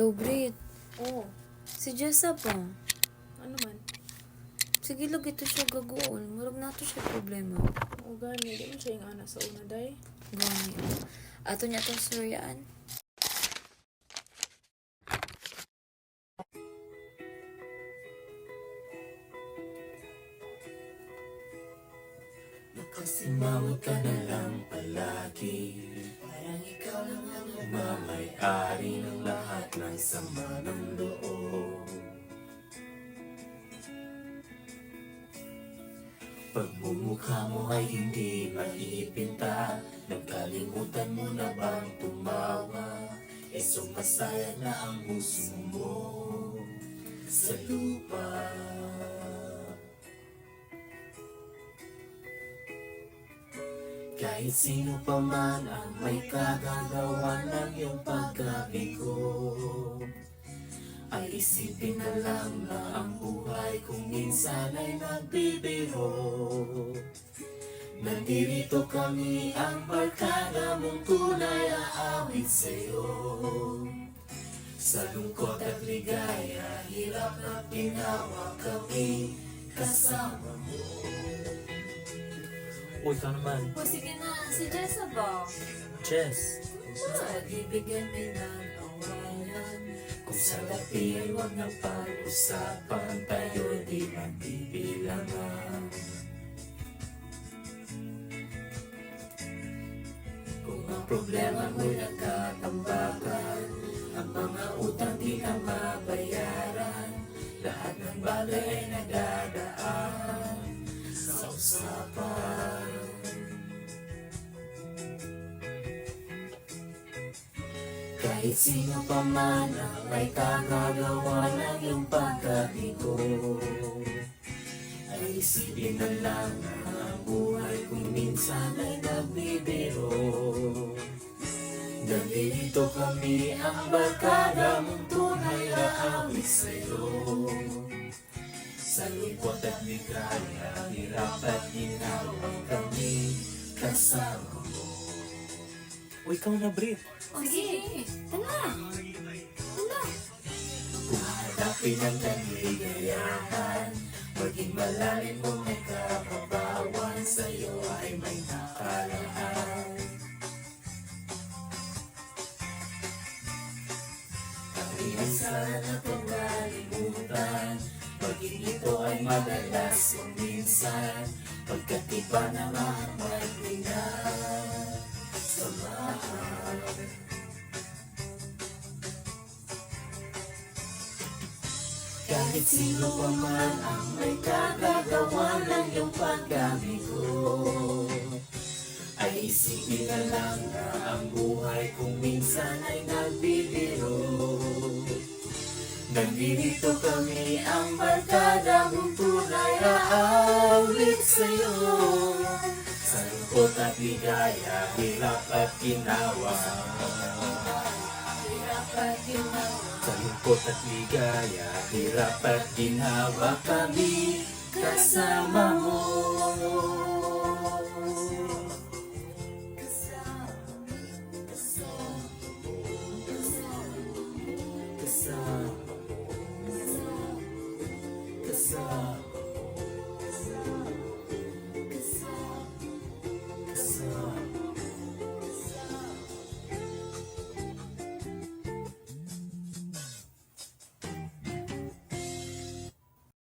Low breed. Oo. Si Jessa pa. Ano man? Sige, lagi ito siya gagool. Murag na to siya problema. O gani. Di man siya yung anak sa una, day. Gani. Ato niya itong suryaan. Nakasimangot ka na lang palagi lang ang mamay-ari ng lahat ng sama ng loob. Pagmumukha mo ay hindi maipinta. Nagkalimutan mo na bang tumawa? E sumasaya na ang puso mo Sa lupa. Kahit sino pa man ang may kagagawa ng iyong pagkabigo Ay isipin na lang na ang buhay kung minsan ay nagbibiro Nandito kami ang barkada mong tunay aawit sa'yo Sa lungkot at ligaya, hirap at ginawa kami kasama mo Uy, ikaw naman. O sige na, si Jessa ba? Chess. Ibigyan din ng awayan. Kung sa labi ay huwag na pag-usapan Tayo di magbibilangan Kung ang problema mo'y nagkatambakan Ang mga utang di na mabayaran. Lahat ng bagay ay nadadaan Sa usapan Kahit sino pa man ang may kagagawa ng iyong pagkabigo Ay isipin na lang ang buhay kung minsan ay nagbibiro. Nandito kami ang barkada mong tunay na awit sa'yo. Sa lungkot at ligaya, hirap at ginawang kami kasama mo Uy, ikaw na, Brit. O sige. Tala. Tala. Hanapin ang kaligayahan Maging malalim mo may kapabawan Sa'yo ay may nakalaan Ang sana kung kalimutan Maging ito ay madalas kung minsan Pagkat iba naman may Kahit sino pa man ang may kagagawa ng iyong paggamit ko Ay isipin na lang na ang buhay kung minsan ay nagbibiro. Nandito kami ang barkada mong tunay aawit sa'yo. Sa lungkot at ligaya, hirap at Hirap at ginawa. Sa lungkot at ligaya, hirap at ginawa kami kasama mo. Kasama mo. Kasama mo. Kasama mo.